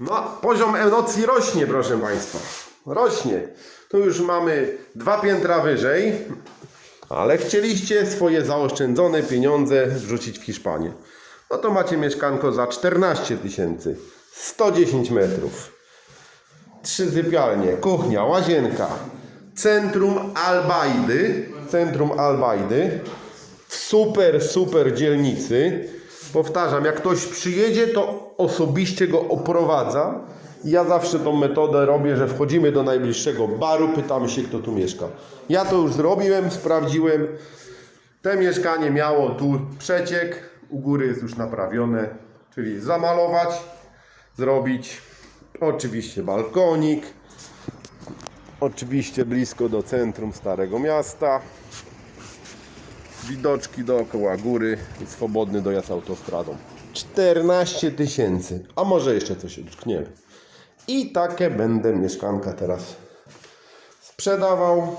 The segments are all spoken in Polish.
No, poziom emocji rośnie, proszę Państwa. Rośnie. Tu już mamy dwa piętra wyżej, ale chcieliście swoje zaoszczędzone pieniądze wrzucić w Hiszpanię. No to macie mieszkanko za 14 tysięcy. 110 metrów. Trzy sypialnie, kuchnia, łazienka. Centrum Albajdy. Centrum Albajdy. W super, super dzielnicy. Powtarzam, jak ktoś przyjedzie, to osobiście go oprowadza. Ja zawsze tą metodę robię, że wchodzimy do najbliższego baru, pytamy się, kto tu mieszka. Ja to już zrobiłem, sprawdziłem. Te mieszkanie miało tu przeciek, u góry jest już naprawione, czyli zamalować, zrobić. Oczywiście balkonik. Oczywiście blisko do centrum Starego Miasta. Widoczki dookoła góry i swobodny dojazd autostradą. 14 tysięcy, a może jeszcze coś utkniemy. I takie będę mieszkanka teraz sprzedawał.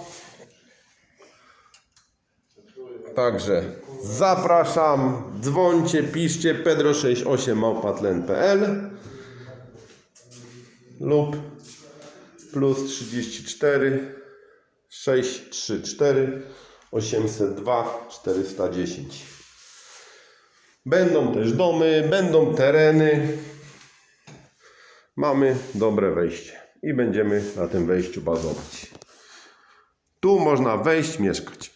Także zapraszam, dzwońcie, piszcie pedro68małpatlen.pl lub plus 34 634 802 410. Będą też domy, będą tereny. Mamy dobre wejście i będziemy na tym wejściu bazować. Tu można wejść, mieszkać.